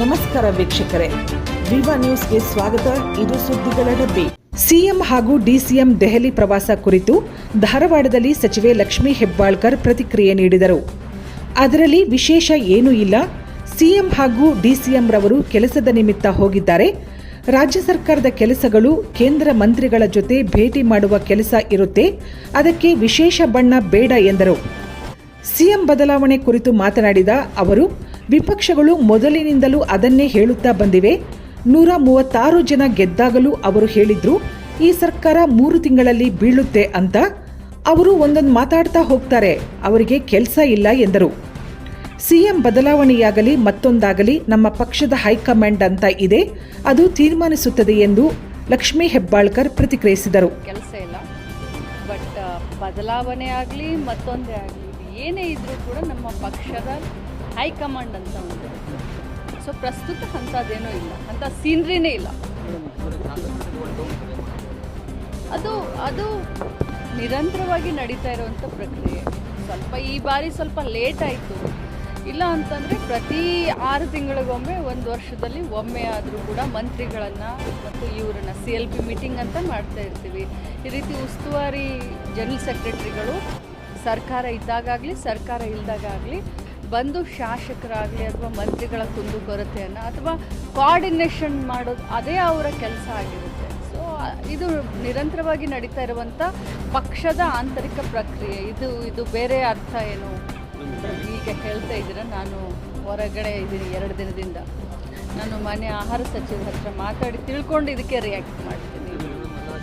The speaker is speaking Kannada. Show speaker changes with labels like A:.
A: ನಮಸ್ಕಾರ ವೀಕ್ಷಕರೇ. ವಿವಾ ನ್ಯೂಸ್ಗೆ ಸ್ವಾಗತ. ಇದು ಸುದ್ದಿಗಳ ಡಬ್ಬಿ. ಸಿಎಂ ಹಾಗೂ ಡಿಸಿಎಂ ದೆಹಲಿ ಪ್ರವಾಸ ಕುರಿತು ಧಾರವಾಡದಲ್ಲಿ ಸಚಿವೆ ಲಕ್ಷ್ಮೀ ಹೆಬ್ಬಾಳ್ಕರ್ ಪ್ರತಿಕ್ರಿಯೆ ನೀಡಿದರು. ಅದರಲ್ಲಿ ವಿಶೇಷ ಏನೂ ಇಲ್ಲ. ಸಿಎಂ ಹಾಗೂ ಡಿಸಿಎಂ ರವರು ಕೆಲಸದ ನಿಮಿತ್ತ ಹೋಗಿದ್ದಾರೆ. ರಾಜ್ಯ ಸರ್ಕಾರದ ಕೆಲಸಗಳು ಕೇಂದ್ರ ಮಂತ್ರಿಗಳ ಜೊತೆ ಭೇಟಿ ಮಾಡುವ ಕೆಲಸ ಇರುತ್ತೆ. ಅದಕ್ಕೆ ವಿಶೇಷ ಬಣ್ಣ ಬೇಡ ಎಂದರು. ಸಿಎಂ ಬದಲಾವಣೆ ಕುರಿತು ಮಾತನಾಡಿದ ಅವರು ವಿಪಕ್ಷಗಳು ಮೊದಲಿನಿಂದಲೂ ಅದನ್ನೇ ಹೇಳುತ್ತಾ ಬಂದಿವೆ. ನೂರ ಮೂವತ್ತಾರು ಜನ ಗೆದ್ದಾಗಲೂ ಅವರು ಹೇಳಿದ್ರು, ಈ ಸರ್ಕಾರ ಮೂರು ತಿಂಗಳಲ್ಲಿ ಬೀಳುತ್ತೆ ಅಂತ. ಅವರು ಒಂದೊಂದು ಮಾತಾಡ್ತಾ ಹೋಗ್ತಾರೆ, ಅವರಿಗೆ ಕೆಲಸ ಇಲ್ಲ ಎಂದರು. ಸಿಎಂ ಬದಲಾವಣೆಯಾಗಲಿ, ಮತ್ತೊಂದಾಗಲಿ ನಮ್ಮ ಪಕ್ಷದ ಹೈಕಮಾಂಡ್ ಅಂತ ಇದೆ, ಅದು ತೀರ್ಮಾನಿಸುತ್ತದೆ ಎಂದು ಲಕ್ಷ್ಮೀ ಹೆಬ್ಬಾಳ್ಕರ್ ಪ್ರತಿಕ್ರಿಯಿಸಿದರು.
B: ಕೆಲಸ ಇಲ್ಲ. ಬಟ್, ಬದಲಾವಣೆ ಆಗಲಿ, ಮತ್ತೊಂದೇ ಆಗಲಿ, ಏನೇ ಇದ್ರೂ ಕೂಡ ನಮ್ಮ ಪಕ್ಷದ ಹೈಕಮಾಂಡ್ ಅಂತ ಒಂದು ಸೊ ಪ್ರಸ್ತುತ ಅಂಥದ್ದೇನೂ ಇಲ್ಲ. ಅಂಥ ಸೀನ್ರಿನೇ ಇಲ್ಲ. ಅದು ಅದು ನಿರಂತರವಾಗಿ ನಡೀತಾ ಇರುವಂಥ ಪ್ರಕ್ರಿಯೆ. ಸ್ವಲ್ಪ ಈ ಬಾರಿ ಸ್ವಲ್ಪ ಲೇಟ್ ಆಯಿತು. ಇಲ್ಲ ಅಂತಂದರೆ ಪ್ರತಿ ಆರು ತಿಂಗಳಿಗೊಮ್ಮೆ ಒಂದು ವರ್ಷದಲ್ಲಿ ಒಮ್ಮೆ ಆದರೂ ಕೂಡ ಮಂತ್ರಿಗಳನ್ನು ಮತ್ತು ಇವರನ್ನ ಸಿ ಎಲ್ ಪಿ ಮೀಟಿಂಗ್ ಅಂತ ಮಾಡ್ತಾ ಇರ್ತೀವಿ. ಈ ರೀತಿ ಉಸ್ತುವಾರಿ ಜನರಲ್ ಸೆಕ್ರೆಟರಿಗಳು ಸರ್ಕಾರ ಇದ್ದಾಗಲಿ ಸರ್ಕಾರ ಇಲ್ದಾಗಲಿ ಬಂದು ಶಾಸಕರಾಗಲಿ ಅಥವಾ ಮಂತ್ರಿಗಳ ಕುಂದುಕೊರತೆಯನ್ನು ಅಥವಾ ಕೋಆರ್ಡಿನೇಷನ್ ಮಾಡೋದು ಅದೇ ಅವರ ಕೆಲಸ ಆಗಿರುತ್ತೆ. ಸೊ ಇದು ನಿರಂತರವಾಗಿ ನಡೀತಾ ಇರುವಂಥ ಪಕ್ಷದ ಆಂತರಿಕ ಪ್ರಕ್ರಿಯೆ. ಇದು ಇದು ಬೇರೆ ಅರ್ಥ ಏನು? ಈಗ ಹೇಳ್ತಾ ಇದ್ದೀರ, ನಾನು ಹೊರಗಡೆ ಇದ್ದೀನಿ ಎರಡು ದಿನದಿಂದ. ನಾನು ಮನೆ ಆಹಾರ ಸಚಿವರ ಹತ್ರ ಮಾತಾಡಿ ತಿಳ್ಕೊಂಡು ಇದಕ್ಕೆ ರಿಯಾಕ್ಟ್ ಮಾಡ್ತೀನಿ.